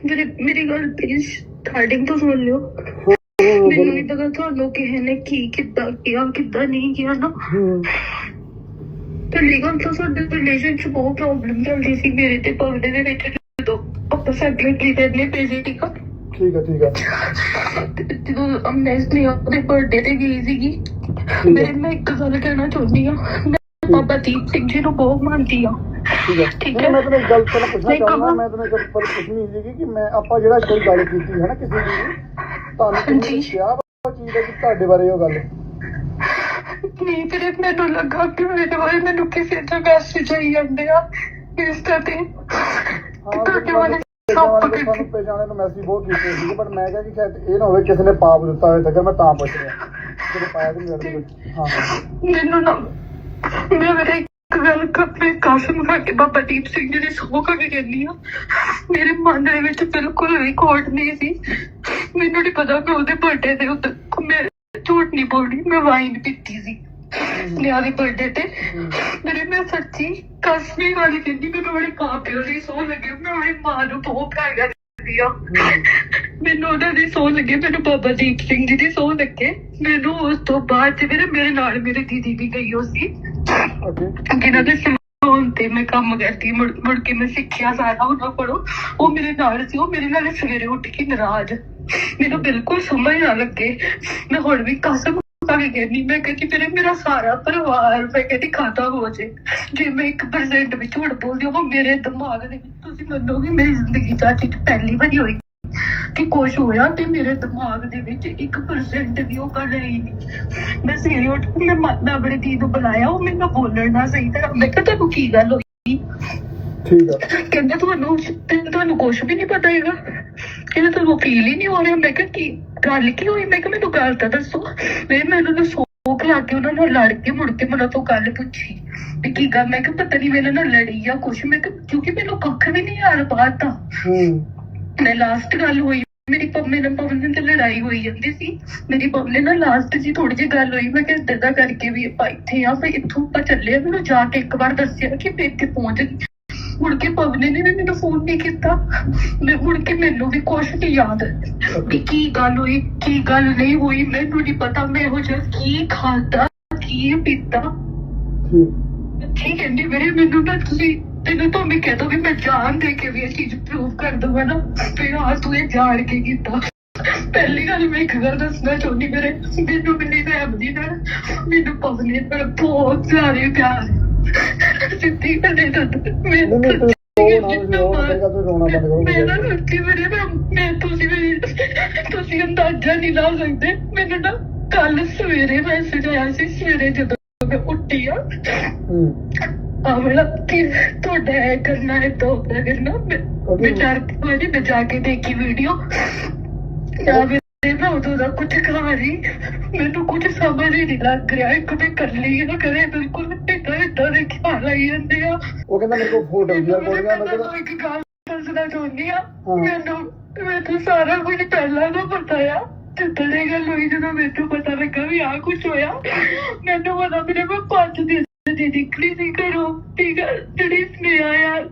ਮੇਰੀ ਮੇਰੀ ਗੱਲ ਪਲੀਜ਼ ਸਟਾਰਟਿੰਗ ਤੋਂ ਸੁਣ ਲਿਓ ਮੈਨੂੰ ਨਹੀਂ ਪਤਾ ਤੁਹਾਨੂੰ ਕਿਸੇ ਨੇ ਕੀ ਕਿੱਦਾਂ ਕੀਤਾ ਕਿੱਦਾਂ ਨਹੀਂ ਕੀਤਾ ਨਾ ਹੂੰ ਪਹਿਲੀ ਗੱਲ ਤਾਂ ਸਾਡੇ ਰਿਲੇਸ਼ਨ 'ਚ ਬਹੁਤ ਪ੍ਰੋਬਲਮ ਚੱਲਦੀ ਸੀ ਮੇਰੇ ਤੇ ਪਵਨੇ ਦੇ ਵਿੱਚ ਜਦੋਂ ਆਪਾਂ ਸੈਕਟਰੀ ਕਰਨੇ ਪਏ ਸੀ ਠੀਕ ਆ? ਠੀਕ ਹੈ ਠੀਕ ਹੈ ਤੇ ਜਦੋਂ ਅਮਨੈਸਟੀ ਉਹਦੇ ਬਰਥਡੇ ਤੇ ਗਈ ਸੀਗੀ ਮੇਰੇ ਮੈਂ ਇੱਕ ਗੱਲ ਕਹਿਣਾ ਚਾਹੁੰਦੀ ਆ ਮੈਂ ਬਾਬਾ ਦੀਪ ਸਿੰਘ ਜੀ ਨੂੰ ਬਹੁਤ ਮੰਨਦੀ ਆ। ਠੀਕ ਹੈ ਠੀਕ ਹੈ। ਮੈਂ ਤੈਨੂੰ ਇੱਕ ਗੱਲ ਪਹਿਲਾਂ ਪੁੱਛਣਾ ਚਾਹੁੰਦਾ। ਮੈਂ ਤੈਨੂੰ ਇੱਕ ਪਰ ਪੁੱਛਣੀ ਸੀਗੀ ਕਿ ਮੈਂ ਆਪਾਂ ਜਿਹੜਾ ਕੋਈ ਗੱਲ ਕੀਤੀ ਹੈ ਨਾ ਕਿਸੇ ਦੀ ਤੁਹਾਨੂੰ। ਕਿਹਾ ਚੀਜ਼ ਦਾ ਕਿ ਤੁਹਾਡੇ ਬਾਰੇ ਉਹ ਗੱਲ ਨਹੀਂ ਫਿਰ ਮੈਨੂੰ ਲੱਗਾ ਕਿ ਮੇਰੇ ਬਾਰੇ ਮੈਨੂੰ ਕਿਸੇ ਤੋਂ ਮੈਸੇਜ ਆਈ ਜਾਂਦੇ ਆ ਇਸ ਤਰ੍ਹਾਂ ਤੇ ਹਾਂ ਤੁਹਾਡੇ ਬਾਰੇ ਸਭ ਪਕੜ ਪਛਾਣੇ ਨੂੰ ਮੈਸੇਜ ਬਹੁਤ ਕੀਤੇ ਸੀਗੇ ਬਟ ਮੈਂ ਕਿਹਾ ਕਿ ਸ਼ਾਇਦ ਇਹ ਨਾ ਹੋਵੇ ਕਿਸੇ ਨੇ ਪਾਪ ਦਿੱਤਾ ਹੋਵੇ ਤਾਂ ਮੈਂ ਤਾਂ ਪੁੱਛ ਰਿਹਾ ਜਿਹੜੇ ਪਾਇਆ ਤੇ ਮੇਰੇ ਕੋਲ ਹਾਂ ਹਾਂ ਮੈਨੂੰ ਨਾ ਮੈਂ ਮੇਰੇ ਇੱਕ ਗੱਲ ਕੱਪੜੇ ਕਾਸਮ ਖਾ ਕੇ ਬਾਬਾ ਦੀਪ ਸਿੰਘ ਜੀ ਦੀ ਸੋਹ ਕੇ ਕਹਿੰਦੀ ਆ ਮੇਰੇ ਮਨ ਦੇ ਵਿੱਚ ਬਿਲਕੁਲ ਵੀ ਕੋਟ ਨਹੀਂ ਸੀ। ਮੈਨੂੰ ਨਹੀਂ ਪਤਾ ਕਿ ਉਹਦੇ ਬਰਥਡੇ ਤੇ ਉੱਤੇ ਮੈਂ ਝੂਠ ਨਹੀਂ ਬੋਲਦੀ, ਮੈਂ ਵਾਈਨ ਪੀਤੀ ਸੀ। ਨਿਆ ਦੀ ਬਰਥਡੇ ਤੇ। ਮੇਰੇ ਮੈਂ ਸੱਚੀ ਕਸਮੀ ਵਾਲੀ ਕਹਿੰਦੀ, ਮੈਨੂੰ ਬੜੇ ਪਿਓ ਦੀ ਸੋਹ ਲੱਗੀ, ਮੈਂ ਆਪਣੀ ਮਾਂ ਨੂੰ ਬਹੁਤ ਪਿਆਰ ਕਰਦੀ ਆ ਮੈਨੂੰ ਉਹਨਾਂ ਦੀ ਸੋਹ ਲੱਗੀ, ਮੈਨੂੰ ਬਾਬਾ ਦੀਪ ਸਿੰਘ ਜੀ ਦੀ ਸੋਹ ਲੱਗੇ। ਮੈਨੂੰ ਉਸ ਤੋਂ ਬਾਅਦ ਚ ਮੇਰੇ ਮੇਰੇ ਨਾਲ ਮੇਰੀ ਦੀਦੀ ਵੀ ਗਈ ਹੋ ਸੀ। ਓਕੇ ਜਿਨ੍ਹਾਂ ਦੇ ਤੇ ਮੈਂ ਕੰਮ ਕਰਦੀ ਮੁੜ ਮੁੜ ਕੇ ਮੈਂ ਸਿੱਖਿਆ ਸਾਰਾ ਉਹਨਾਂ ਕੋਲੋਂ। ਉਹ ਮੇਰੇ ਨਾਲ ਸੀ, ਉਹ ਮੇਰੇ ਨਾਲ ਸਵੇਰੇ ਉੱਠ ਕੇ ਨਾਰਾਜ਼। ਮੈਨੂੰ ਬਿਲਕੁਲ ਸਮਝ ਨਾ ਲੱਗੇ। ਮੈਂ ਹੁਣ ਵੀ ਕਸਮ ਖਾ ਕੇ ਕਹਿੰਦੀ, ਮੈਂ ਕਹਿੰਦੀ ਮੇਰੇ ਮੇਰਾ ਸਾਰਾ ਪਰਿਵਾਰ, ਮੈਂ ਕਹਿੰਦੀ, ਖਾਤਾ ਹੋ ਜੇ। ਜੇ ਮੈਂ 1% ਵੀ ਝੂਠ ਬੋਲਦੀ ਹਾਂ, ਉਹ ਮੇਰੇ ਦਿਮਾਗ ਦੇ ਵਿੱਚ ਤੁਸੀਂ ਮੰਨੋਗੇ, ਮੇਰੀ ਜ਼ਿੰਦਗੀ ਚ ਆਹ ਚੀਜ਼ ਪਹਿਲੀ ਵਾਰੀ ਹੋਈ। ਕਿ ਕੁਛ ਹੋਇਆ ਤੇ ਮੇਰੇ ਦਿਮਾਗ ਦੇ ਵਿੱਚ 1% ਵੀ ਉਹ ਗੱਲ ਰਹੀ ਨਹੀਂ। ਮੈਂ ਸਵੇਰੇ ਉੱਠ ਕੇ ਮੈਂ ਮ- ਮੈਂ ਆਪਣੇ ਦੀ ਨੂੰ ਬੁਲਾਇਆ ਉਹ ਮੈਨੂੰ ਬੋਲਣ ਦਾ ਸਹੀ ਤਰ੍ਹਾਂ ਮੈਂ ਕਿਹਾ ਤੁਹਾਨੂੰ ਕੀ ਗੱਲ ਹੋਈ? ਠੀਕ ਹੈ ਕਹਿੰਦੇ ਤੁਹਾਨੂੰ ਤੇ ਤੁਹਾਨੂੰ ਕੁਝ ਵੀ ਨਹੀਂ ਪਤਾ ਹੈਗਾ। ਕਹਿੰਦੇ ਤੁਹਾਨੂੰ ਫੀਲ ਹੀ ਨਹੀਂ ਹੋ ਰਿਹਾ। ਮੈਂ ਕਿਹਾ ਕੀ ਗੱਲ ਕੀ ਹੋਈ? ਮੈਂ ਕਿਹਾ ਮੈਨੂੰ ਗੱਲ ਤਾਂ ਦੱਸੋ। ਮੈਂ ਮੈਨੂੰ ਤਾਂ ਸੋਕ ਲਾ ਕੇ ਉਹਨਾਂ ਨਾਲ ਲੜ ਕੇ ਮੁੜ ਕੇ ਮੈਨੂੰ ਤੋਂ ਗੱਲ ਪੁੱਛੀ ਵੀ ਕੀ ਗੱਲ? ਮੈਂ ਕਿਹਾ ਪਤਾ ਨਹੀਂ ਮੇਰੇ ਨਾਲ ਲੜੀ ਜਾਂ ਕੁਛ। ਮੈਂ ਕਿਹਾ ਕਿਉਂਕਿ ਮੈਨੂੰ ਕੱਖ ਵੀ ਨਹੀਂ ਯਾਦ ਬਾਤ ਤਾਂ। ਹੂੰ। ਮੈਂ ਲਾਸਟ ਗੱਲ ਹੋਈ ਮੇਰੀ ਪੰਮੇ ਨਾਲ ਪਵਨ ਨਾਲ ਤੇ ਲੜਾਈ ਹੋਈ ਜਾਂਦੀ ਸੀ। ਮੇਰੀ ਪੰਮੇ ਨਾਲ ਲਾਸਟ ਜੀ ਥੋੜੀ ਜਿਹੀ ਗੱਲ ਹੋਈ ਮੈਂ ਕਿਹਾ ਦਾ ਕਰਕੇ ਵੀ ਆਪਾਂ ਇੱਥੇ ਆ ਫੇ ਇੱਥੋਂ ਆਪਾਂ ਚੱਲੇ ਆ। ਮੈਨੂੰ ਜਾ ਕੇ ਇੱਕ ਵਾਰ ਦੱਸਿਆ ਕਿ ਮੈਂ ਇੱਥੇ ਪਹੁੰਚ ਗਈ। ਮੁੜ ਕੇ ਪਵਨੇ ਨੇ ਵੀ ਮੈਨੂੰ ਫੋਨ ਨਹੀਂ ਕੀਤਾ। ਮੈਂ ਮੁੜ ਕੇ ਮੈਨੂੰ ਵੀ ਕੁਛ ਨਹੀਂ ਯਾਦ ਵੀ ਕੀ ਗੱਲ ਹੋਈ ਕੀ ਗੱਲ ਨਹੀਂ ਹੋਈ ਮੈਨੂੰ ਨਹੀਂ ਪਤਾ। ਮੈਂ ਉਹ ਜਿਹਾ ਕੀ ਖਾਦਾ ਕੀ ਪੀਤਾ। ਠੀਕ ਹੈ ਨਹੀਂ ਮੇਰੇ ਮੈਨੂੰ ਨਾ ਤੁਸੀਂ ਤੈਨੂੰ ਤਾਂ ਮੈਂ ਕਹਿ ਵੀ ਮੈਂ ਜਾਣ ਦੇ ਕੇ ਵੀ ਇਹ ਚੀਜ਼ ਪ੍ਰੂਵ ਕਰ ਦਵਾਂ ਨਾ ਤੇ ਆ ਤੂੰ ਇਹ ਜਾਣ ਕੇ ਕੀਤਾ। ਪਹਿਲੀ ਗੱਲ ਮੈਂ ਇੱਕ ਗੱਲ ਦੱਸਣਾ ਚਾਹੁੰਦੀ ਮੇਰੇ ਮੈਨੂੰ ਮਿਲੀ ਫੈਮਿਲੀ ਨਾਲ ਮੈਨੂੰ ਪਵਨੀ ਨਾਲ ਬਹੁਤ ਜ਼ਿਆਦਾ ਪਿਆਰ ਹੈ। ਸਿੱਧੀ ਕਦੇ ਤਾਂ ਮੈਂ ਨਹੀਂ ਨਹੀਂ ਤੂੰ ਰੋ ਨਾ ਰੋ ਤੂੰ ਰੋਣਾ ਬੰਦ ਕਰੋ ਮੈਂ ਨਾ ਸੱਚੀ ਮੇਰੇ ਮੈਂ ਮੈਂ ਤੁਸੀਂ ਵੀ ਤੁਸੀਂ ਅੰਦਾਜ਼ਾ ਨਹੀਂ ਲਾ ਸਕਦੇ। ਮੈਨੂੰ ਨਾ ਕੱਲ ਸਵੇਰੇ ਮੈਸੇਜ ਆਇਆ ਸੀ ਸਵੇਰੇ ਜਦੋਂ ਮੈਂ ਉੱਠੀ ਆ ਹੂੰ ਆਵਲਾ ਕਿ ਤੁਹਾਡਾ ਇਹ ਕਰਨਾ ਹੈ ਤਾਂ ਉਹ ਕਰਨਾ ਮੈਂ Okay. ਵਿਚਾਰ ਵਾਲੀ ਮੈਂ ਜਾ ਕੇ ਦੇਖੀ ਵੀਡੀਓ ਜਾਂ ਮੇਰੇ ਨਾ ਉਦੋਂ ਦਾ ਕੁਝ ਖਾ ਰਹੀ ਮੈਨੂੰ ਕੁਝ ਸਮਝ ਹੀ ਨਹੀਂ ਲੱਗ ਰਿਹਾ ਇੱਕ ਤੇ ਕਰ ਲਈ ਨਾ ਕਰੇ ਬਿਲਕੁਲ ਏਦਾਂ ਏਦਾਂ ਦੇ ਖਿਆਲ ਆਈ ਜਾਂਦੇ ਆ ਉਹ ਕਹਿੰਦਾ ਮੇਰੇ ਕੋਲ ਫੋਟੋ ਵੀ ਆ ਮੈਨੂੰ ਕੋਲੀਆਂ ਮੈਂ ਤੁਹਾਨੂੰ ਕਹਿੰਦਾ ਇੱਕ ਗੱਲ ਦੱਸਣਾ ਚਾਹੁੰਦੀ ਆ ਹਾਂ। ਮੈਨੂੰ ਮੈਨੂੰ ਸਾਰਾ ਕੁਝ ਪਹਿਲਾਂ ਦਾ ਪਤਾ ਆ ਜਿੱਦਾਂ ਦੀ ਗੱਲ ਹੋਈ ਜਦੋਂ ਮੈਨੂੰ ਪਤਾ ਲੱਗਾ ਵੀ ਆ ਕੁਝ ਹੋਇਆ ਮੈਨੂੰ ਪਤਾ ਮੇਰੇ ਮੈਂ ਪੰਜ ਦਿਨ ਦੀ ਨਿਕਲੀ ਸੀ ਘਰੋਂ ਠੀਕ ਆ ਜਿਹੜੀ ਸਨੇਹਾ ਆ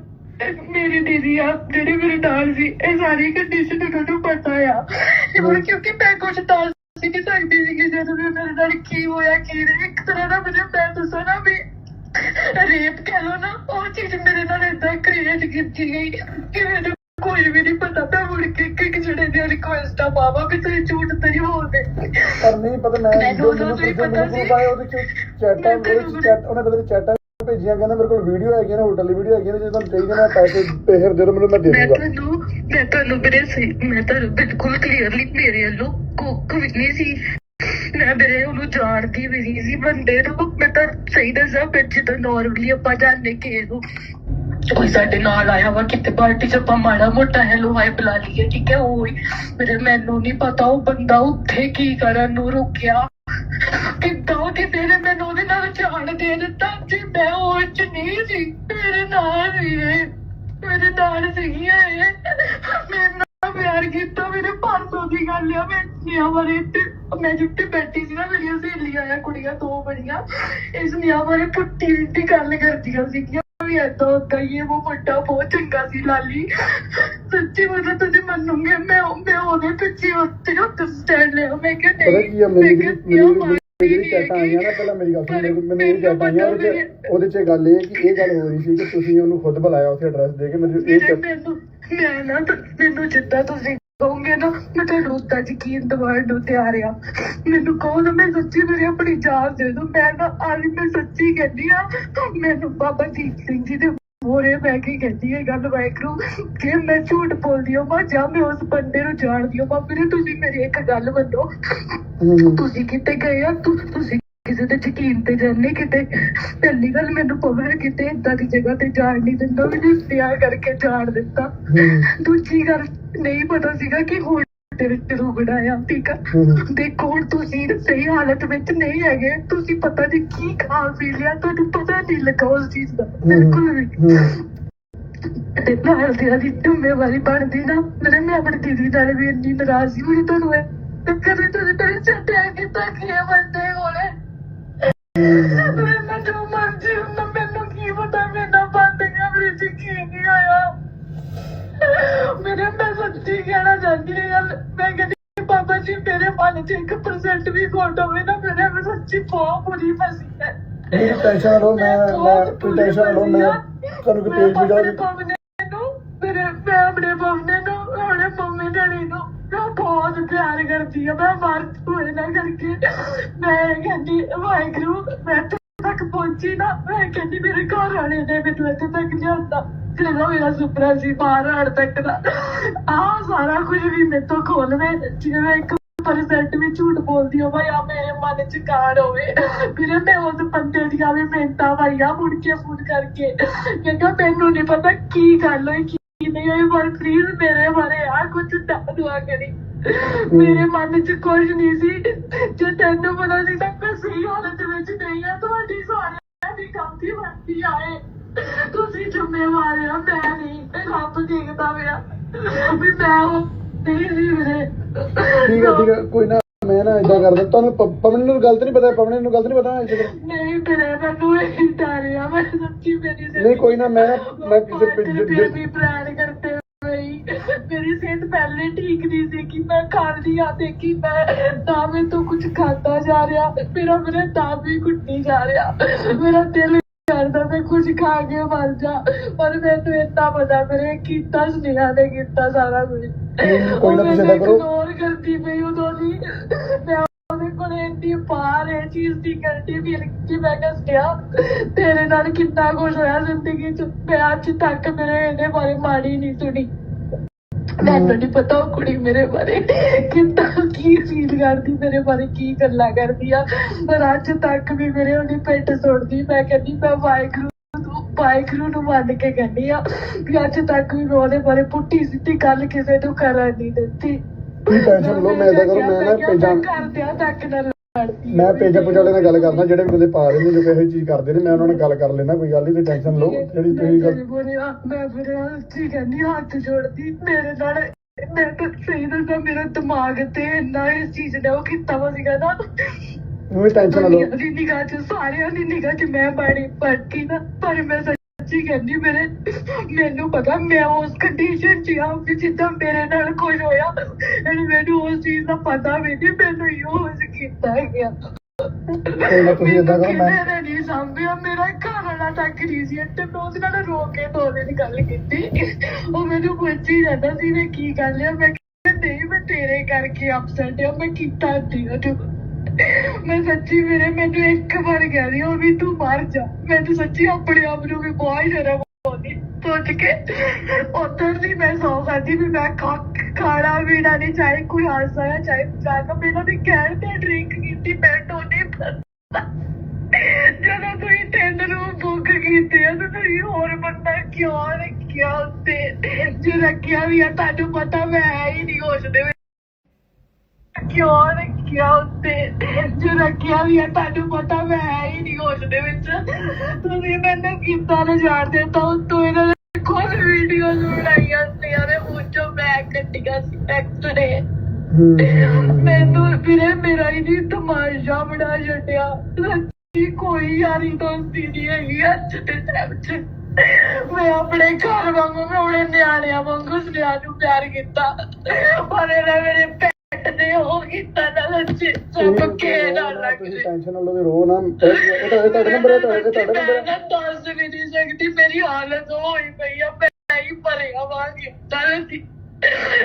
ਮੇਰੀ ਦੀਦੀ ਆ ਜਿਹੜੀ ਮੇਰੇ ਨਾਲ ਸੀ ਇਹ ਸਾਰੀ ਕੰਡੀਸ਼ਨ ਉਹਨਾਂ ਨੂੰ ਪਤਾ ਆ। ਕਿਉਂਕਿ ਮੈਂ ਕੁਝ ਦੱਸ ਸੀ ਨਹੀਂ ਸਕਦੀ ਸੀ ਕਿ ਜਦੋਂ ਵੀ ਮੇਰੇ ਨਾਲ ਕੀ ਹੋਇਆ ਕੀ ਨਹੀਂ ਇੱਕ ਤਰ੍ਹਾਂ ਦਾ ਮੈਨੂੰ ਮੈਂ ਦੱਸਾਂ ਨਾ ਵੀ ਰੇਪ ਕਹਿ ਲੋ ਨਾ ਉਹ ਚੀਜ਼ ਮੇਰੇ ਕੋਈ ਵੀ ਨਹੀਂ ਪਤਾ ਮੈਂ ਮੁੜ ਕੇ ਇੱਕ ਇੱਕ ਜਿਹੜੇ ਦੀ ਰਿਕੁਐਸਟਾਂ ਪਾਵਾਂ ਵੀ ਤੁਸੀਂ ਝੂਠ ਤਾਂ ਨਹੀਂ ਬੋਲਦੇ। ਪਰ ਨਹੀਂ ਪਤਾ ਮੈਂ ਮੈਨੂੰ ਜੋ ਉਦੋਂ ਤੋਂ ਹੀ ਪਤਾ ਮੈਨੂੰ ਸੀ। ਉਹਦੇ ਚ ਚੈਟਾਂ ਉਹਦੇ ਚ ਚੈਟ ਉਹਨੇ ਬਦਲੇ ਚੈਟਾਂ ਭੇਜੀਆਂ ਕਹਿੰਦਾ ਮੇਰੇ ਕੋਲ ਵੀਡੀਓ ਹੈਗੀਆਂ ਨੇ ਹੋਟਲ ਦੀ ਵੀਡੀਓ ਹੈਗੀਆਂ ਨੇ ਜੇ ਤੁਹਾਨੂੰ ਚਾਹੀਦੀ ਮੈਂ ਪੈਸੇ ਪੈਸੇ ਦੇ ਦਿਓ ਮੈਨੂੰ ਮੈਂ ਦੇ ਮੈਂ ਦੂੰਗਾ। ਤੁਹਾਨੂੰ ਮੈਂ ਤੁਹਾਨੂੰ ਮੇਰੇ ਸਹੀ ਮੈਂ ਤੁਹਾਨੂੰ ਬਿਲਕੁਲ ਕਲੀਅਰਲੀ ਮੇਰੇ ਵੱਲੋਂ ਕੁੱਕ ਵੀ ਨਹੀਂ ਸੀ। ਮੈਂ ਮੇਰੇ ਉਹਨੂੰ ਜਾਣਦੀ ਵੀ ਨਹੀਂ ਸੀ ਬੰਦੇ ਨੂੰ ਮੈਂ ਤਾਂ ਸਹੀ ਦੱਸਾਂ ਫਿਰ ਜਦੋਂ ਨਾਰਮਲੀ ਆਪਾਂ ਜਾਣਦੇ ਕਿ ਨੂੰ। ਕੋਈ ਸਾਡੇ ਨਾਲ ਆਇਆ ਵਾ, ਕਿਤੇ ਪਾਰਟੀ ਚ ਆਪਾਂ ਮਾੜਾ ਮੋਟਾ ਹੈਲੋ ਹਾਈ ਬੁਲਾ ਲਈਏ, ਠੀਕ ਹੈ? ਉਹ ਹੀ ਮੇਰੇ ਮੈਨੂੰ ਨਹੀਂ ਪਤਾ ਉਹ ਬੰਦਾ ਉੱਥੇ ਕੀ ਕਰਨ ਨੂੰ ਰੁਕਿਆ। ਕਿੱਦਾਂ ਕਿਸੇ ਨੇ ਮੈਨੂੰ ਉਹਦੇ ਨਾਲ ਜਾਣ ਦੇ ਦਿੱਤਾ? ਜੀ ਮੈਂ ਉਹ ਚ ਨਹੀਂ ਸੀ, ਮੇਰੇ ਨਾਲ ਸੀ ਇਹ ਮੇਰੇ ਨਾਲ ਸੀਗੀ ਇਹ। ਮੇਰੇ ਨਾਲ ਪਿਆਰ ਕੀਤਾ ਮੇਰੇ ਪਰਸੋਂ ਦੀ ਗੱਲ ਆ, ਮੈਂ ਨਿਆ ਬਾਰੇ ਤੇ ਮੈਂ ਜਿੱਥੇ ਬੈਠੀ ਸੀ ਨਾ ਮੇਰੀਆਂ ਸਹੇਲੀਆਂ ਆ ਕੁੜੀਆਂ, ਦੋ ਬੜੀਆਂ, ਇਸ ਨਿਆ ਬਾਰੇ ਪੁੱਟੀ ਦੀ ਗੱਲ ਕਰਦੀਆਂ ਸੀਗੀਆਂ। ਵੀ ਏਦਾਂ ਹੁੰਦਾ ਹੀ ਹੈ ਉਹ ਮੁੰਡਾ ਬਹੁਤ ਚੰਗਾ ਸੀ ਲਾਲੀ ਸੱਚੀ ਮਤਲਬ ਤੁਸੀਂ ਮੰਨੋਗੇ ਮੈਂ ਮੈਂ ਉਹਦੇ ਪਿੱਛੇ ਉੱਤੇ ਉੱਤੇ ਸਟੈਂਡ ਲਿਆ ਮੈਂ ਕਿਹਾ ਨਹੀਂ ਮੈਂ ਮੇਰੀ ਕਿਹਾ ਕਿਉਂ ਮੇਰੀ ਨਹੀਂ ਚੈਟਾਂ ਆਈਆਂ ਨਾ? ਪਹਿਲਾਂ ਮੇਰੀ ਗੱਲ ਸੁਣ ਮੈਨੂੰ ਮੈਨੂੰ ਚੈਟਾਂ ਆਈਆਂ ਉਹਦੇ ਮੇਰੇ- ਚ ਉਹਦੇ ਚ ਗੱਲ ਇਹ ਕਿ ਇਹ ਗੱਲ ਹੋ ਰਹੀ ਸੀ ਕਿ ਤੁਸੀਂ ਉਹਨੂੰ ਖੁਦ ਬੁਲਾਇਆ ਉੱਥੇ ਐਡਰੈਸ ਦੇ ਕੇ ਮੈਨੂੰ ਇਹ ਮੈਨੂੰ ਮੈਂ ਨਾ ਮੈਨੂੰ ਜਿੱਦਾਂ ਤੁਸੀਂ ਕਹੋਗੇ ਨਾ ਮੈਂ ਤੁਹਾਨੂੰ ਉਦਾਂ ਯਕੀਨ ਦਿਵਾਉਣ ਨੂੰ ਤਿਆਰ ਆ। ਮੈਨੂੰ ਕਹੋ ਨਾ ਮੈਂ ਸੱਚੀ ਮੇਰੀ ਆਪਣੀ ਜਾਨ ਦੇ ਦੋ। ਮੈਂ ਨਾ ਅੱਜ ਮੈਂ ਸੱਚੀ ਕਹਿੰਦੀ ਆ ਮੈਨੂੰ ਬਾਬਾ ਦੀਪ ਸਿੰਘ ਜੀ ਦੇ ਮੋਰੇ ਬਹਿ ਕੇ ਕਹਿੰਦੀ ਹੈ ਗੱਲ ਵਾਹਿਗੁਰੂ ਕਿ ਮੈਂ ਝੂਠ ਬੋਲਦੀ ਹਾਂ ਮੈਂ ਜਾਂ ਮੈਂ ਉਸ ਬੰਦੇ ਨੂੰ ਜਾਣਦੀ ਹਾਂ ਮੈਂ ਵੀਰੇ ਤੁਸੀਂ ਮੇਰੀ ਇੱਕ ਗੱਲ ਮੰਨੋ। ਤੁਸੀਂ ਕਿਤੇ ਗਏ ਆ ਤੁ- ਤੁਸੀਂ ਕਿਸੇ ਤੇ ਯਕੀਨ ਤੇ ਜਾਂਦੇ ਕਿਤੇ। ਪਹਿਲੀ ਗੱਲ ਮੈਨੂੰ ਪਵਨ ਕਿਤੇ ਏਦਾਂ ਦੀ ਜਗ੍ਹਾ ਤੇ ਜਾਣ ਨਹੀਂ ਦਿੰਦਾ ਮੈਨੂੰ ਪਿਆਰ ਕਰਕੇ ਜਾਣ ਦਿੱਤਾ। ਦੂਜੀ ਗੱਲ ਨਹੀਂ ਪਤਾ ਸੀਗਾ ਕਿ ਹੁਣ ਤੇਰੇ ਤੇ ਰੁਗੜਾ ਆ ਠੀਕ ਆ? ਹੂੰ ਹੂੰ ਦੇਖੋ ਹੁਣ ਤੁਸੀਂ ਸਹੀ ਹਾਲਤ ਵਿੱਚ ਨਹੀਂ ਹੈਗੇ ਤੁਸੀਂ ਪਤਾ ਨਹੀਂ ਕੀ ਖਾ ਪੀ ਲਿਆ ਤੁਹਾਨੂੰ ਪਤਾ ਨਹੀਂ ਲੱਗਾ ਉਸ ਚੀਜ਼ ਦਾ। ਬਿਲਕੁਲ ਵੀ। ਹੂੰ ਤੇ ਨਾਲ ਦੀ ਦੀ ਜ਼ਿੰਮੇਵਾਰੀ ਬਣਦੀ ਨਾ ਮੇਰੇ ਮੈਂ ਆਪਣੀ ਦੀਦੀ ਨਾਲ ਵੀ ਇੰਨੀ ਨਾਰਾਜ਼ ਮੈਨੂੰ ਤੁਹਾਨੂੰ ਇਹ ਤੇ ਕਦੇ ਤੁਸੀਂ ਤੇਰੇ ਚੱਟਿਆ ਕੀਤਾ ਕੀ ਹੈ ਬੰਦੇ ਕੋਲੇ ਮੈਂ ਜੋ ਮਰਜ਼ੀ ਹੁੰਦਾ ਮੈਨੂੰ ਕੀ ਪਤਾ ਮੈਨਾਂ ਬੰਦ ਕਹਿਣਾ ਚਾਹੁੰਦੀ ਹਾਂ ਗੱਲ ਮੈਂ ਕਹਿੰਦੀ ਬਾਬਾ ਜੀ ਮੇਰੇ ਮਨ ਚ 1% ਵੀ ਖੋਟ ਹੋਵੇ ਨਾ ਮੇਰੇ ਮੈਂ ਸੱਚੀ ਬਹੁਤ ਬੁਰੀ ਫਸੀ ਹੈ। ਨਹੀਂ ਟੈਨਸ਼ਨ ਨਾ ਲਓ ਮੈਂ ਮੈਂ ਕੋਈ ਟੈਨਸ਼ਨ ਨਾ ਲਓ ਮੈਂ ਤੁਹਾਨੂੰ ਕੋਈ ਪੇਜ ਮੇਰੇ ਵੀਡੀਓ ਨੂੰ ਮੇਰੇ ਮੈਂ ਆਪਣੇ ਪਵਨੇ ਨੂੰ ਆਪਣੇ ਮੰਮੀ ਡੈਡੀ ਨੂੰ ਮੈਂ ਬਹੁਤ ਪਿਆਰ ਕਰਦੀ ਆ। ਮੈਂ ਮਰ ਹੋਏ ਨਾ ਕਰਕੇ। ਮੈਂ ਕਹਿੰਦੀ ਵਾਹਿਗੁਰੂ ਮੈਂ ਪਹੁੰਚੀ ਨਾ, ਮੈਂ ਕਹਿੰਦੀ ਮੇਰੇ ਘਰ ਵਾਲੇ ਨੇ ਮੈਨੂੰ ਇੱਥੇ ਤੱਕ ਲਿਆਂਦਾ ਜਿਹੜਾ ਮੇਰਾ ਸੁਪਨਾ ਸੀ ਬਾਹਰ ਆਣ ਤੱਕ ਦਾ। ਆਹ ਸਾਰਾ ਕੁਝ ਵੀ ਮੇਰੇ ਤੋਂ ਖੋਲਵੇ ਜਿਵੇਂ ਇੱਕ ਪਰਸੈਂਟ ਵੀ ਝੂਠ ਬੋਲਦੀ ਹੋ, ਭਾਈ ਆ ਮੇਰੇ ਮਨ ਚ ਕਾੜ ਹੋਵੇ। ਫਿਰ ਮੈਂ ਉਸ ਬੰਦੇ ਦੀਆਂ ਵੀ ਮਿਹਨਤਾਂ ਭਾਈਆ ਮੁੜ ਕੇ ਫੋਨ ਕਰਕੇ। ਕਹਿੰਦਾ ਮੈਨੂੰ ਨਹੀਂ ਪਤਾ ਕੀ ਗੱਲ ਹੋਈ, ਕੀ ਨਹੀਂ ਹੋਈ, ਪਰ ਪਲੀਜ਼ ਮੇਰੇ ਬਾਰੇ ਆ ਕੁਝ ਦੁਆ ਕਰੀ। ਮੇਰੇ ਮਨ ਚ ਕੁਝ ਨਹੀਂ ਸੀ। ਜੇ ਤੈਨੂੰ ਪਤਾ ਸੀ ਤਾਂ ਮੈਂ ਸਹੀ ਹਾਲਤ ਵਿੱਚ ਨਹੀਂ ਆ, ਤੁਹਾਡੀ ਸਾਰਿਆਂ ਗਲਤੀ ਬਣਦੀ ਆਏ ਤੁਸੀਂ ਜ਼ਿੰਮੇਵਾਰ ਆ ਮੈਂ ਨਹੀਂ। ਰੱਬ ਦੇਖਦਾ ਪਿਆ। ਵੀ ਮੈਂ ਉਹ ਨਹੀਂ ਸੀ ਵੀਰੇ। ਠੀਕ ਹੈ ਠੀਕ ਹੈ ਕੋਈ ਨਾ ਮੈਂ ਨਾ ਇਦਾਂ ਕਰਦਾ। ਤੁਹਾਨੂੰ ਪ- ਪਵਨ ਨੂੰ ਗਲਤ ਨਹੀਂ ਪਤਾ ਪਵਨ ਨੂੰ ਗਲਤ ਨਹੀਂ ਪਤਾ ਇਸ ਨਹੀਂ ਵੀਰੇ ਮੈਨੂੰ ਇਹ ਡਰ ਆ ਮੈਂ ਸੱਚੀ ਮੇਰੀ ਨਹੀਂ ਕੋਈ ਨਾ ਮੈਂ ਮੈਂ ਕਿਸੇ ਫਿਰ ਵੀ ਪ੍ਰੈਣ ਹੋਈ ਸੀ ਕਿ ਮੈਂ ਖਾਂਦੀ ਆ ਤੇ ਕਿ ਮੈਂ ਤਾਂ ਮੈਂ ਤੋਂ ਕੁਝ ਖਾਂਦਾ ਜਾ ਰਿਹਾ ਮੇਰਾ ਮੇਰੇ ਤਾਂ ਵੀ ਘੁੱਟੀ ਜਾ ਰਿਹਾ। ਮੇਰਾ ਦਿਲ ਕਰਦਾ ਮੈਂ ਕੁਝ ਖਾ ਕੇ ਮਰ ਜਾ। ਪਰ ਮੈਨੂੰ ਇੰਨਾ ਪਤਾ ਮੇਰੇ ਕੀਤਾ ਸੁਨੇਹਾ ਨੇ ਕੀਤਾ ਸਾਰਾ ਕੁਝ ਨਹੀਂ, ਕੋਈ ਨਾ ਤੁਸੀਂ ਏਦਾਂ ਕਰੋ। ਇਗਨੋਰ ਕਰਦੀ ਪਈ ਉਦੋਂ ਦੀ। ਮੈਂ ਉਹਦੇ ਕੋਲ ਇੰਨੀ ਪਾਰ ਇਹ ਚੀਜ਼ ਦੀ ਗਲਤੀ ਵੀ ਕਿ ਮੈਂ ਦੱਸਿਆ ਤੇਰੇ ਨਾਲ ਕਿੰਨਾ ਕੁਝ ਹੋਇਆ ਜ਼ਿੰਦਗੀ ਚ। ਮੈਂ ਅੱਜ ਤੱਕ ਮੇਰੇ ਇਹਦੇ ਬਾਰੇ ਮਾੜੀ ਨਹੀਂ ਸੁਣੀ। ਮੈਨੂੰ ਨਹੀਂ ਪਤਾ ਉਹ ਕੁੜੀ ਮੇਰੇ ਬਾਰੇ ਕਿੰਨਾ ਕੀ ਫੀਲ ਕਰਦੀ ਮੇਰੇ ਬਾਰੇ ਕੀ ਗੱਲਾਂ ਕਰਦੀ ਆ। ਪਰ ਅੱਜ ਤੱਕ ਵੀ ਮੇਰੇ ਉਹਦੀ ਪਿੱਠ ਸੁਣਦੀ ਮੈਂ ਕਹਿੰਦੀ ਮੈਂ ਵਾਹਿਗੁਰੂ ਨੂੰ ਵਾਹਿਗੁਰੂ ਨੂੰ ਮੰਨ ਕੇ ਕਹਿੰਦੀ ਆ ਵੀ ਅੱਜ ਤੱਕ ਵੀ ਮੈਂ ਉਹਦੇ ਬਾਰੇ ਪੁੱਠੀ ਸਿੱਧੀ ਗੱਲ ਕਿਸੇ ਨੂੰ ਕਰਨ ਨਹੀਂ ਦਿੱਤੀ। ਤੁਸੀਂ ਟੈਨਸ਼ਨ ਲਓ ਮੈਂ ਇਦਾਂ ਕਰੋ ਮੈਂ ਨਾ ਪੇਜਾਂ ਕਰਦਿਆਂ ਤੱਕ ਨਾ ਲੜਦੀ ਮੈਂ ਪੇਜਾਂ ਪੁਜਾਂ ਵਾਲੇ ਨਾਲ ਗੱਲ ਕਰਦਾ ਜਿਹੜੇ ਵੀ ਬੰਦੇ ਪਾ ਰਹੇ ਨੇ ਜੋ ਕਿਸੇ ਚੀਜ਼ ਕਰਦੇ ਨੇ ਮੈਂ ਉਹਨਾਂ ਨਾਲ ਗੱਲ ਕਰ ਲੈਣਾ ਕੋਈ ਗੱਲ ਨਹੀਂ ਤੁਸੀਂ ਟੈਨਸ਼ਨ ਲਓ ਜਿਹੜੀ ਤੁਸੀਂ ਗੱਲ ਬੋਲਿਆ ਮੈਂ ਫਿਰ ਠੀਕ ਕਹਿੰਦੀ ਹੱਥ ਜੋੜਦੀ ਮੇਰੇ ਨਾਲ ਮੈਂ ਤਾਂ ਸਹੀ ਦੱਸਾਂ ਮੇਰਾ ਦਿਮਾਗ ਤੇ ਇੰਨਾ ਇਸ ਚੀਜ਼ ਨੇ ਉਹ ਕੀਤਾ ਵਾ ਸੀਗਾ ਨਾ। ਉਹ ਟੈਨਸ਼ਨ ਨਾ ਲਓ। ਦੁਨੀਆ ਦੀ ਨਿਗਾਹ ਚ ਸਾਰਿਆਂ ਦੀ ਨਿਗਾਹ ਚ ਮੈਂ ਬਾੜੀ ਪੜਤੀ ਨਾ ਪਰ ਮੈਂ ਸੱਚੀ ਕਹਿੰਦੀ ਮੇਰੇ ਮੈਨੂੰ ਪਤਾ ਮੈਂ ਉਸ ਕੰਡੀਸ਼ਨ ਚ ਆ ਵੀ ਜਿੱਦਾਂ ਮੇਰੇ ਨਾਲ ਕੁਝ ਹੋਇਆ ਮੈਨੂੰ ਉਸ ਚੀਜ਼ ਦਾ ਪਤਾ ਵੀ ਨਹੀਂ ਮੈਨੂੰ ਇਹੋ ਕੀਤਾ ਗਿਆ। ਕੋਈ ਨਾ ਤੁਸੀਂ ਏਦਾਂ ਕਰੋ ਮੈਂ ਮੈਂ ਨਹੀਂ ਸੰਭਿਆ ਮੇਰਾ ਘਰ ਵਾਲਾ ਤੱਕ ਨਹੀਂ ਸੀ ਤੇ ਮੈਂ ਉਹਦੇ ਨਾਲ ਰੋ ਕੇ ਦੋ ਦਿਨ ਗੱਲ ਕੀਤੀ। ਉਹ ਮੈਨੂੰ ਪੁੱਛੀ ਜਾਂਦਾ ਸੀ ਮੈਂ ਕੀ ਕਰ ਲਿਆ ਮੈਂ ਕਿਹਾ ਨਹੀਂ ਮੈਂ ਤੇਰੇ ਕਰਕੇ ਅਪਸੈਟ ਆ ਮੈਂ ਕੀਤਾ ਤੂੰ ਮੈਂ ਸੱਚੀ ਮੇਰੇ ਮੈਨੂੰ ਇੱਕ ਵਾਰ ਕਹਿ ਰਹੀ ਉਹ ਵੀ ਤੂੰ ਮਰ ਜਾ। ਮੈਂ ਤਾਂ ਸੱਚੀ ਆਪਣੇ ਆਪ ਨੂੰ ਵੀ ਬਹੁਤ ਸ਼ਰਮ ਆਉਂਦੀ ਸੋਚ ਕੇ ਉਧਰ ਦੀ ਮੈਂ ਸੌ ਖਾਦੀ ਵੀ ਮੈਂ ਖਾਣਾ ਪੀਣਾ ਨਹੀਂ, ਚਾਹੇ ਕੋਈ ਹਾਸਾ ਹੈ ਚਾਹੇ ਜਾਨਾ ਮੈਨੂੰ ਤੇ ਕਹਿਣ ਤੇ ਡਰਿੰਕ ਕੀਤੀ, ਮੈਂ ਟੋਨੇ ਜਦੋਂ ਤੁਸੀਂ ਤਿੰਨ ਰੂਮ ਬੁੱਕ ਕੀਤੇ ਆ, ਤਾਂ ਤੁਸੀਂ ਹੋਰ ਬੰਦਾ ਕਿਉਂ ਰੱਖਿਆ ਉੱਤੇ? ਜੇ ਰੱਖਿਆ ਵੀ ਆ, ਤੁਹਾਨੂੰ ਪਤਾ ਮੈਂ ਹੀ ਨਹੀਂ ਹੋਸ਼ ਦੇ ਕਿਉਂ ਰੱਖਿਆ ਉੱਤੇ? ਜੇ ਰੱਖਿਆ ਵੀ ਆ, ਤੁਹਾਨੂੰ ਪਤਾ ਮੈਂ ਹੀ ਨਹੀਂ ਹੋਸ਼ ਦੇ ਵਿੱਚ। ਤੁਸੀਂ ਮੈਨੂੰ ਕਿੱਦਾਂ ਨਾ ਜਾਣਦੇ ਤਾਂ ਉੱਤੋਂ ਇਹਨਾਂ ਨੇ ਖੁਦ ਵੀਡੀਓਜ਼ ਬਣਾਈਆਂ ਸੀ ਯਾਰੇ ਮੁੱਝੋਂ ਮੈਂ ਕੱਟੀਆਂ ਸੀ ਐਕਸਰੇ ਹੂੰ। ਮੈਨੂੰ ਵੀਰੇ ਮੇਰਾ ਹੀ ਨਹੀਂ ਤਮਾਸ਼ਾ ਬਣਾ ਛੱਡਿਆ। ਸੱਚੀ ਕੋਈ ਯਾਰੀ ਦੋਸਤੀ ਨਹੀਂ ਹੈਗੀ ਅੱਜ ਦੇ ਟਾਈਮ 'ਚ। ਮੈਂ ਆਪਣੇ ਘਰ ਵਾਂਗੂ ਮੈਂ ਆਪਣੇ ਨਿਆਣਿਆਂ ਵਾਂਗੂ ਸੁਨਿਆ ਨੂੰ ਪਿਆਰ ਕੀਤਾ। ਪਰ ਇਹਨੇ ਮੇਰੇ ਨੇ ਉਹ ਕੀਤਾ ਨਾ ਲੱਚੇ ਸਭ ਕੇ ਨਾਲ ਲੱਗ ਗਏ ਟੈਨਸ਼ਨ ਨਾ ਲਓ ਰੋ ਨਾ। ਇਹ ਤਾਂ ਤੁਹਾਡਾ ਨੰਬਰ ਹੈ ਤੁਹਾਡਾ ਤੁਹਾਡਾ ਨੰਬਰ ਹੈ ਮੈਂ ਦੱਸ ਵੀ ਨਹੀਂ ਸਕਦੀ ਮੇਰੀ ਹਾਲਤ ਹੋਈ ਪਈ ਆ ਮੈਂ ਹੀ ਭਰਿਆ ਵਾਂਗੀ ਦਰਦੀ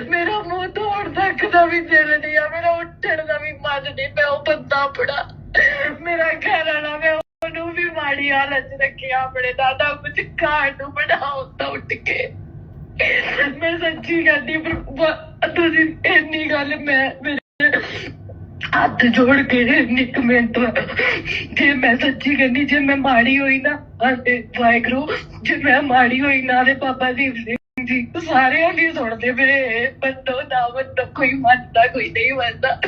ਮੇਰਾ ਮੂੰਹ ਤੋੜ ਤੱਕ ਦਾ ਵੀ ਦਿਲ ਨਹੀਂ ਆ ਮੇਰਾ ਉੱਠਣ ਦਾ ਵੀ ਮਨ ਨਹੀਂ ਮੈਂ ਉਹ ਬੰਦਾ ਬੜਾ। ਮੇਰਾ ਘਰ ਵਾਲਾ ਮੈਂ ਉਹਨੂੰ ਵੀ ਮਾੜੀ ਹਾਲਤ 'ਚ ਰੱਖਿਆ ਆਪਣੇ ਦਾਦਾ ਕੁਝ ਖਾਣ ਨੂੰ ਬਣਾਉ ਤਾਂ ਉੱਠ ਕੇ। ਮੈਂ ਸੱਚੀ ਕਹਿੰਦੀ ਪਰ ਤੁਸੀਂ ਇੰਨੀ ਗੱਲ ਮੈਂ ਮੇਰੇ ਹੱਥ ਜੋੜ ਕੇ ਇੱਕ ਮਿੰਟ ਜੇ ਮੈਂ ਸੱਚੀ ਕਹਿੰਦੀ, ਜੇ ਮੈਂ ਮਾੜੀ ਹੋਈ ਨਾ ਅਤੇ ਵਾਹਿਗੁਰੂ, ਜੇ ਮੈਂ ਮਾੜੀ ਹੋਈ ਨਾ ਤੇ ਬਾਬਾ ਦੀਪ ਸਿੰਘ ਜੀ ਸਾਰਿਆਂ ਦੀ ਸੁਣਦੇ ਮੇਰੇ ਬੰਦੋ ਨਾ ਬੰਦੋ, ਕੋਈ ਮੰਨਦਾ, ਕੋਈ ਨਹੀਂ ਮੰਨਦਾ।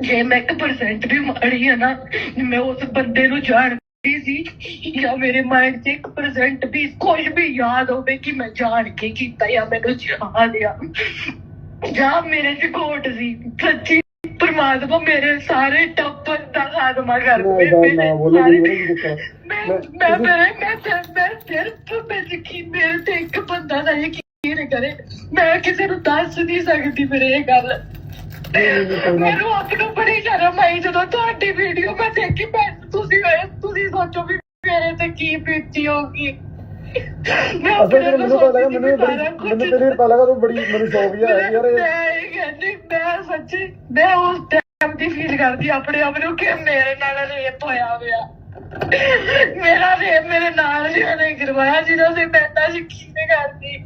ਜੇ ਮੈਂ 1% ਵੀ ਮਾੜੀ ਆ ਨਾ, ਮੈਂ ਉਸ ਬੰਦੇ ਨੂੰ ਜਾਣ ਸੀ ਜਾਂ ਮੇਰੇ ਮਾਈਂਡ 'ਚ 1% ਵੀ ਕੁਝ ਵੀ ਯਾਦ ਹੋਵੇ ਕਿ ਮੈਂ ਜਾਣ ਕੇ ਕੀਤਾ ਜਾਂ ਮੈਨੂੰ ਯਾਦ ਆ ਜਾਂ ਮੇਰੇ 'ਚ ਖੋਟ ਸੀ ਸੱਚੀ ਪਰਮਾਤਮਾ ਮੇਰੇ ਸਾਰੇ ਟੱਪਰ ਦਾ ਖਾਤਮਾ ਕਰ ਨਾ ਮੇਰੇ ਸਾਰੇ- ਮੈਂ ਮੈਂ- ਮੇਰੇ ਮੈਂ ਤੇ ਮੈਂ ਸਿਰਫ ਮੈਂ ਯਕੀਨ ਮੇਰੇ ਤੇ ਇੱਕ ਬੰਦਾ ਦਾ ਯਕੀਨ ਕਰੇ। ਮੈਂ ਕਿਸੇ ਨੂੰ ਦੱਸ ਨਹੀਂ ਸਕਦੀ ਮੇਰੇ ਇਹ ਗੱਲ। ਮੈਨੂੰ ਆਪ ਨੂੰ ਬੜੀ ਸ਼ਰਮ ਆਈ ਜਦੋਂ ਤੁਹਾਡੀ ਵੀਡੀਓ ਮੈਂ ਦੇਖੀ ਮੈਂ ਤੁਸੀਂ ਤੁਸੀਂ ਸੋਚੋ ਵੀ ਮੇਰੇ ਤੇ ਕੀ ਬੀਤੀ ਹੋਗੀ ਮੈਂ ਅਸਲ ਆਪਣੇ ਵਿੱਚ ਮੈਨੂੰ ਪਤਾ ਲੱਗਾ ਸੋਚਦੀ ਮੈਨੂੰ ਵੀ ਬੜੀ ਸਾਰਾ ਕੁਛ- ਮੈਨੂੰ ਤੇਰੀ ਪਤਾ ਲੱਗਾ ਤੂੰ ਬੜੀ ਮੈਨੂੰ ਸ਼ੌਕ ਹੀ ਆਇਆ ਯਾਰ ਇਹ- ਮੈਂ ਇਹ ਕਹਿੰਦੀ ਮੈਂ ਸੱਚੀ ਮੈਂ ਉਸ ਟਾਈਮ ਦੀ ਫੀਲ ਕਰਦੀ ਆਪਣੇ ਆਪ ਨੂੰ ਕਿ ਮੇਰੇ ਨਾਲ ਰੇਪ ਹੋਇਆ ਹੋਇਆ ਮੇਰਾ ਰੇਪ ਮੇਰੇ ਨਾਲ ਨਹੀਂ ਉਹਨੇ ਕਰਵਾਇਆ ਜਿਹਦਾ ਸੀ ਮੈਂ ਤਾਂ ਯਕੀਨ ਕਰਦੀ।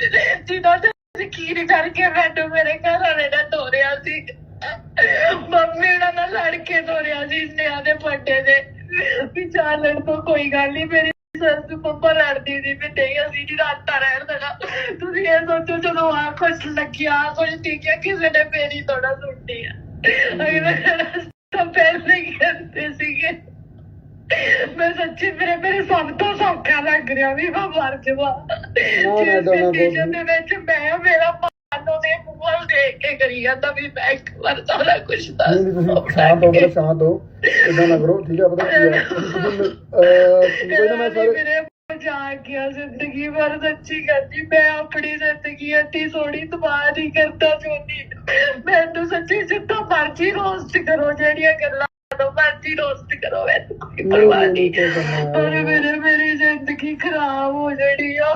ਜਿਹਦਾ ਤੇ ਯਕੀਨ ਕਰਕੇ ਮੈਨੂੰ ਮੇਰੇ ਘਰ ਵਾਲੇ ਨੇ ਤੋਰਿਆ ਸੀ। ਮੰਮੀ ਉਹਨਾਂ ਨਾਲ ਲੜ ਕੇ ਤੋਰਿਆ ਸੀ ਨਿਆ ਦੇ ਪੱਟੇ ਦੇ। ਵੀ ਚਾਰ ਲੜ ਤੋਂ ਕੋਈ ਗੱਲ ਨਹੀਂ ਮੇਰੀ ਸੱਸ ਮੰਮਾ ਲੜਦੀ ਸੀ ਵੀ ਨਹੀਂ ਅਸੀਂ ਨਹੀਂ ਰਾਤਾਂ ਰਹਿਣ ਦੇਣਾ। ਤੁਸੀਂ ਇਹ ਸੋਚੋ ਜਦੋਂ ਆ ਕੁਛ ਲੱਗਿਆ ਕੁਛ ਟਿਕਿਆ ਕਿਸੇ ਨੇ ਮੇਰੀ ਥੋੜਾ ਸੁਣਨੀ ਆ। ਅਗਲੇ ਤਾਂ ਹੀ ਕਹਿੰਦੇ ਸੀਗੇ। ਮੈਂ ਸੱਚੀ ਮੇਰੇ ਮੇਰੇ ਸਭ ਤੋਂ ਸੌਖਾ ਲੱਗ ਰਿਹਾ ਵੀ ਮੈਂ ਮਰ ਜਾਵਾਂ। ਜਿਸ ਦੇ ਵਿੱਚ ਮੈਂ ਮੇਰਾ ਮਨ ਉਹਦੇ ਮੂੰਹ ਦੇਖ ਕੇ ਕਰੀ ਜਾਂਦਾ ਵੀ ਮੈਂ ਇੱਕ ਵਾਰ ਸਾਰਾ ਕੁਝ ਦੱਸ ਨਹੀਂ ਨਹੀਂ ਤੁਸੀਂ ਸ਼ਾਂਤ ਹੋ ਮੇਰੇ ਸ਼ਾਂਤ ਹੋ। ਇਦਾਂ ਨਾ ਕਰੋ ਠੀਕ ਹੈ ਪਤਾ ਕੀ ਹੈ ਤੁਸੀਂ ਅਹ, ਕੋਈ ਨਾ ਮੈਂ ਸਾਰੇ ਮੇਰੇ ਮਜ਼ਾਕ ਗਿਆ ਜ਼ਿੰਦਗੀ ਭਰ ਸੱਚੀ ਕਰਦੀ ਮੈਂ ਆਪਣੀ ਜ਼ਿੰਦਗੀ ਅੱਤੀ ਸੋਹਣੀ ਤਬਾਹ ਨਹੀਂ ਕਰਦਾ ਚਾਹੁੰਦੀ ਮੈਨੂੰ ਸੱਚੀ ਜਿੱਦਾਂ ਮਰਜ਼ੀ ਰੋਸਟ ਕਰੋ ਜਿਹੜੀਆਂ ਗੱਲਾਂ ਤੋਂ ਮਰਜ਼ੀ ਰੋਸਟ ਕਰੋ ਮੈਨੂੰ ਕੋਈ ਨਹੀਂ, ਪਰਵਾਹ ਨਹੀਂ, ਨਹੀਂ। ਕੋਈ ਪਰਵਾਹ ਪਰ ਨਹੀਂ। ਮੇਰੇ ਮੇਰੀ ਜ਼ਿੰਦਗੀ ਖਰਾਬ ਹੋ ਜਾਣੀ ਆ।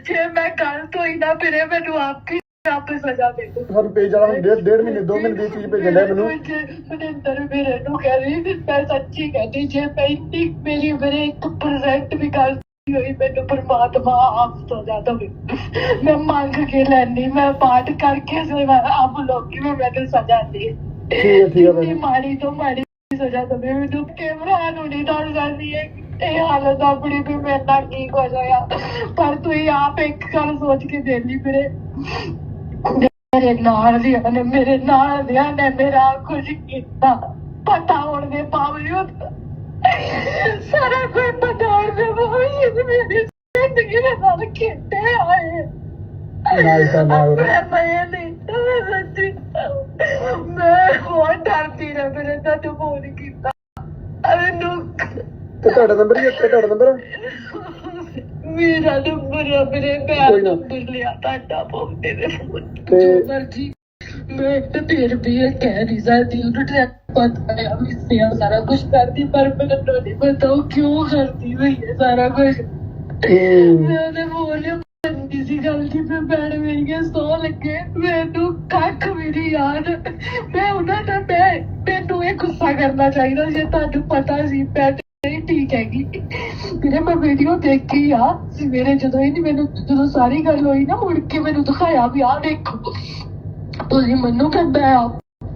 ਜੇ ਮੈਂ ਗਲਤ ਹੋਈ ਨਾ ਫਿਰੇ ਮੈਨੂੰ ਆਪ ਹੀ ਆਪ ਹੀ ਸਜ਼ਾ ਦੇ ਦੋ ਪੇਜ ਵਾਲਾ ਹੁਣ ਡੇਢ ਡੇਢ ਮਹੀਨੇ ਦੋ ਮਹੀਨੇ ਦੀ ਚੀਜ਼ ਭੇਜਣ ਡਿਆ ਮੈਨੂੰ। ਮਨਿੰਦਰ ਮੇਰੇ ਨੂੰ ਕਹਿ ਰਹੀ ਸੀ ਮੈਂ ਸੱਚੀ ਕਹਿੰਦੀ ਜੇ ਮੈਂ ਇੰਨੀ ਮੇਰੀ ਮੇਰੇ 1% ਵੀ ਗਲਤੀ ਹੋਈ ਮੈਨੂੰ ਪਰਮਾਤਮਾ ਆਪ ਸਜ਼ਾ ਦੇਵੇ ਮੈਂ ਮੰਗ ਕੇ ਲੈਣੀ ਮੈਂ ਪਾਠ ਕਰਕੇ ਸੇਵਾ ਆਪ ਲੋਕੀ ਵੀ ਮੈਨੂੰ ਸਜ਼ਾ ਦੇ। ਠੀਕ ਹੈ, ਠੀਕ ਹੈ ਭੈਣ। ਜਿੰਨੀ ਮਾੜੀ ਤੋਂ ਮਾੜੀ ਸਜ਼ਾ ਦੇਵੇ। ਮੈਨੂੰ ਕੈਮਰਾ ਨੂੰ ਨਹੀਂ ਦੱਸ ਹੈ ਇਹ ਹਾਲਤ ਆਪਣੀ ਵੀ ਮੇਰੇ ਨਾਲ ਕੀ ਕੁਝ ਹੋਇਆ ਪਰ ਤੂੰ ਆਪ ਇੱਕ ਗੱਲ ਸੋਚ ਕੇ ਦੇ ਲਈ ਮੇਰੇ ਮੇਰੇ ਨਾਲ ਦੀ ਨੇ ਮੇਰੇ ਨਾਲ ਦਿਆਂ ਨੇ ਮੇਰਾ ਕੁਝ ਕੀਤਾ। ਪਤਾ ਹੋਣ ਦੇ ਬਾਵਜੂਦ ਸਾਰਾ ਕੁਝ ਪਤਾ ਹੋਣ ਦੇ ਬਾਵਜੂਦ ਮੇਰੀ ਜ਼ਿੰਦਗੀ ਦੇ ਨਾਲ ਖੇਡੇ ਆਏ ਨਾ ਇਦਾਂ ਨਾ ਕਰੋ। ਮੈਂ ਨਹੀਂ ਮੈਂ ਸੱਚੀ ਮੈਂ ਬਹੁਤ ਡਰਦੀ ਰਹਿ ਮੇਰੇ ਤਾਂ ਤੂੰ ਫੋਨ ਕੀਤਾ। ਮੈਨੂੰ ਤੇ ਤੁਹਾਡਾ ਨੰਬਰ ਹੀ ਤੇ ਤੁਹਾਡਾ ਨੰਬਰ ਮੇਰਾ ਨੰਬਰ ਆ ਮੇਰੇ ਪੈਰ ਕੋਈ ਨਾ। ਨੰਬਰ ਲਿਆ ਤੁਹਾਡਾ ਫੋਨ ਦੇ ਦੇ ਫੋਨ ਤੇ- ਮਰਜ਼ੀ ਮੈਂ ਤਾਂ ਫਿਰ ਵੀ ਇਹ ਕਹਿ ਨਹੀਂ ਸਕਦੀ ਉਹਨੂੰ ਟਰੈਕ ਪਤਾ ਹੈ ਵੀ ਸਿਆ ਸਾਰਾ ਕੁਝ ਕਰਦੀ ਪਰ ਮੈਨੂੰ ਨਹੀਂ ਪਤਾ ਉਹ ਕਿਉਂ ਕਰਦੀ ਹੋਈ ਹੈ ਸਾਰਾ ਕੁਝ ਹੂੰ। ਮੈਂ ਉਹਦੇ ਬੋਲਿਆ ਬੰਦੀ ਸੀ ਗਲਤੀ ਮੈਂ ਬੈਠ ਮੇਰੀਆਂ ਸੌ ਲੱਗੇ ਮੈਨੂੰ ਕੱਖ ਵੀ ਨਹੀਂ ਯਾਦ ਮੈਂ ਉਹਨਾਂ ਦਾ ਮੈਂ ਮੈਨੂੰ ਇਹ ਗੁੱਸਾ ਕਰਨਾ ਚਾਹੀਦਾ ਜੇ ਤੁਹਾਨੂੰ ਪਤਾ ਸੀ ਮੈਂ ਠੀਕ ਹੈਗੀ। ਵੀਰੇ ਮੈਂ ਵੀਡੀਓ ਦੇਖੀ ਆ। ਸਵੇਰੇ ਜਦੋਂ ਹੀ ਮੈਨੂੰ ਜਦੋਂ ਸਾਰੀ ਗੱਲ ਹੋਈ ਨਾ ਮੁੜ ਕੇ ਮੈਨੂੰ ਦਿਖਾਇਆ ਵੀ ਆ ਦੇਖੋ। ਤੁਸੀਂ ਮੈਨੂੰ ਕਹਿੰਦਾ ਆ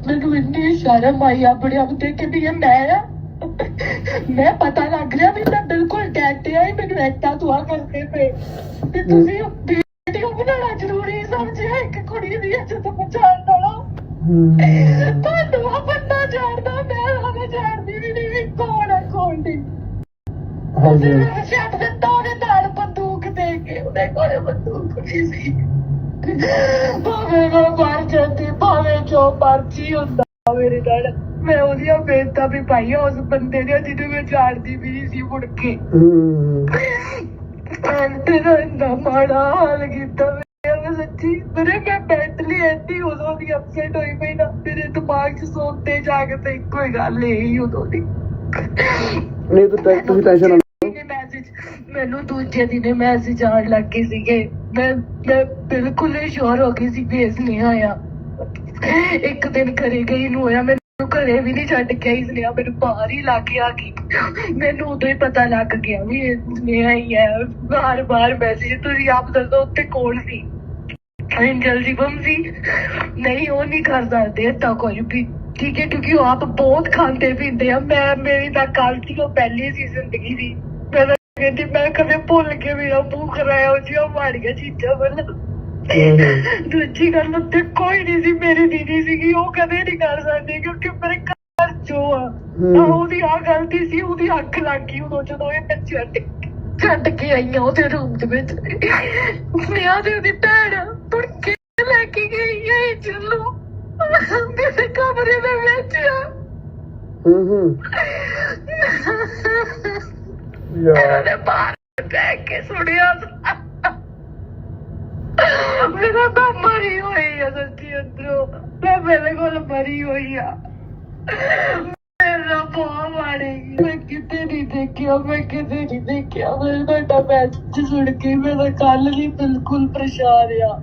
ਮੈਨੂੰ ਇੰਨੀ ਸ਼ਰਮ ਆਈ ਆਪਣੇ ਆਪ ਤੇ ਕਿ ਵੀ ਇਹ ਮੈਂ ਆ। ਮੈਂ ਪਤਾ ਲੱਗ ਰਿਹਾ ਵੀ ਮੈਂ ਬਿਲਕੁਲ ਡੈਟ ਆ ਹੀ ਮੈਨੂੰ ਐਕਟਾ ਦੁਆ ਕਰਦੇ ਪਏ। ਤੇ ਤੁਸੀਂ ਵੀਡੀਓ ਬਣਾਉਣਾ ਜ਼ਰੂਰੀ ਸਮਝਿਆ ਇੱਕ ਕੁੜੀ ਦੀ ਇੱਜ਼ਤ ਬਚਾਉਣ ਹੂੰ। ਤੁਹਾਨੂੰ ਬੰਦਾ ਜਾਣਦਾ ਮੈਂ ਹਲੇ ਜਾਣਦੀ ਵੀ ਨਹੀਂ ਕੌਣ ਹੈ ਕੌਣ ਨਹੀਂ। ਹਾਂਜੀ। ਮੈਂ ਛੱਡ ਦਿੱਤਾ ਉਹਦੇ ਨਾਲ ਬੰਦੂਕ ਦੇ ਕੇ ਉਹਦੇ ਕੋਲੇ ਬੰਦੂਕ ਨਹੀਂ ਸੀ। ਭਾਵੇਂ ਮੈਂ ਮਰ ਜਾਂਦੀ ਭਾਵੇਂ ਜੋ ਮਰਜ਼ੀ ਹੁੰਦਾ ਮੇਰੇ ਨਾਲ ਮੈਂ ਉਹਦੀਆਂ ਬੇਇੱਜ਼ਤਾਂ ਵੀ ਪਾਈਆਂ ਉਸ ਬੰਦੇ ਦੀਆਂ ਜਿਹਨੂੰ ਮੈਂ ਜਾਣਦੀ ਵੀ ਨਹੀਂ ਸੀ ਮੁੜ ਕੇ। ਹੂੰ। ਭੈਣ ਤੇਰਾ ਇੰਨਾ ਮਾੜਾ ਹਾਲ ਕੀਤਾ ਮੇਰਾ ਮੈਂ ਸੱਚੀ। ਮੇਰੇ ਮੈਂ ਮੈਂਟਲੀ ਐਂਟੀ ਉਦੋਂ ਦੀ ਅਪਸੈਟ ਹੋਈ ਪਈ ਨਾ ਮੇਰੇ ਦਿਮਾਗ 'ਚ ਸੋਤੇ ਜਾ ਕੇ ਤੇ ਇੱਕੋ ਹੀ ਗੱਲ ਇਹੀ ਉਦੋਂ ਦੀ। ਨਹੀਂ ਤੂੰ ਟੈ- ਤੁਸੀਂ ਟੈਨਸ਼ਨ ਨਾ ਮੈਨੂੰ ਦੂਜੇ ਦਿਨੇ ਮੈਸੇਜ ਆਉਣ ਲੱਗ ਗਏ ਸੀਗੇ। ਮੈਂ ਮੈਂ ਬਿਲਕੁਲ ਸ਼ੋਰ ਹੋ ਗਈ ਸੀ ਵੀ ਇਸ ਨਹੀਂ ਆਇਆ। ਇੱਕ ਦਿਨ ਘਰੇ ਗਈ ਨੂੰ ਹੋਇਆ ਮੈਨੂੰ ਘਰੇ ਵੀ ਨਹੀਂ ਛੱਡ ਕੇ ਆਈ ਇਸਨੇ ਮੈਨੂੰ ਬਾਹਰ ਹੀ ਲਾ ਕੇ ਆ ਗਈ। ਮੈਨੂੰ ਉਦੋਂ ਹੀ ਪਤਾ ਲੱਗ ਗਿਆ ਵੀ ਇਹ ਸੁਨੇਹਾ ਹੀ ਹੈ। ਬਾਰ ਬਾਰ ਮੈਸੇਜ ਤੁਸੀਂ ਆਪ ਦੱਸੋ ਉੱਤੇ ਕੌਣ ਸੀ? ਐਂਜਲ ਜੀ ਬੰਸੀ ਨਹੀਂ, ਉਹ ਨਹੀਂ ਕਰਦਾ ਦੇ ਤਾਂ ਕੋਈ ਵੀ। ਠੀਕ ਹੈ, ਕਿਉਂਕਿ ਉਹ ਆਪ ਬਹੁਤ ਖਾਂਦੇ ਪੀਂਦੇ ਆ। ਮੈਂ, ਮੇਰੀ ਤਾਂ ਕੱਲ ਸੀ, ਉਹ ਪਹਿਲੀ ਸੀ ਜ਼ਿੰਦਗੀ ਦੀ। ਮੈਂ ਤਾਂ ਕਹਿੰਦੀ ਮੈਂ ਕਦੇ ਭੁੱਲ ਕੇ ਮੇਰਾ ਮੂੰਹ ਕਰਾਇਆ ਉਹ ਜਿਹਾ ਮਾੜੀਆਂ ਚੀਜ਼ਾਂ ਵੱਲ। ਦੂਜੀ ਗੱਲ ਉੱਤੇ ਕੋਈ ਨਹੀਂ ਸੀ ਮੇਰੀ ਦੀਦੀ ਸੀਗੀ ਉਹ ਕਦੇ ਨਹੀਂ ਕਰ ਸਕਦੀ ਕਿਉਂਕਿ ਮੇਰੇ ਘਰ ਜੋ ਆ। ਆਹ ਉਹਦੀ ਆ ਗਲਤੀ ਸੀ ਉਹਦੀ ਅੱਖ ਲੱਗ ਗਈ ਉਦੋਂ ਜਦੋਂ ਇਹ ਮੈਂ ਛੱਡ ਕੇ ਆਈਆਂ ਉਹਦੇ ਰੂਮ ਦੇ ਵਿੱਚ। ਨਿਆ ਦੇ ਉਹਦੀ ਭੈਣ ਤੁਰ ਕੇ ਲੈ ਕੇ ਗਈ ਹੈ ਚਲੋ ਮੇਰੇ ਕਮਰੇ ਦੇ ਵਿੱਚ ਆ। ਹੂੰ ਹੂੰ। ਯਾਰ। ਉਹਨੇ ਬਾਹਰ ਬਹਿ ਕੇ ਸੁਣਿਆ ਮੇਰਾ ਤਾਂ ਮਰੀ ਹੋਈ ਆ ਸੱਚੀ ਅੰਦਰੋਂ। ਮੈਂ ਮੇਰੇ ਕੋਲ ਮਰੀ ਹੋਈ ਆ। ਮੇਰਾ ਬਹੁਤ ਮਾਰੇਗੀ ਮੈਂ ਕਿਤੇ ਨਹੀਂ ਦੇਖਿਆ, ਮੈਂ ਕਿਤੇ ਨਹੀਂ ਦੇਖਿਆ। ਮੈਂ ਤੁਹਾਡਾ ਮੈਸੇਜ ਸੁਣ ਕੇ ਮੈਂ ਤਾਂ ਕੱਲ ਵੀ ਬਿਲਕੁਲ ਪਰੇਸ਼ਾਨ ਆ।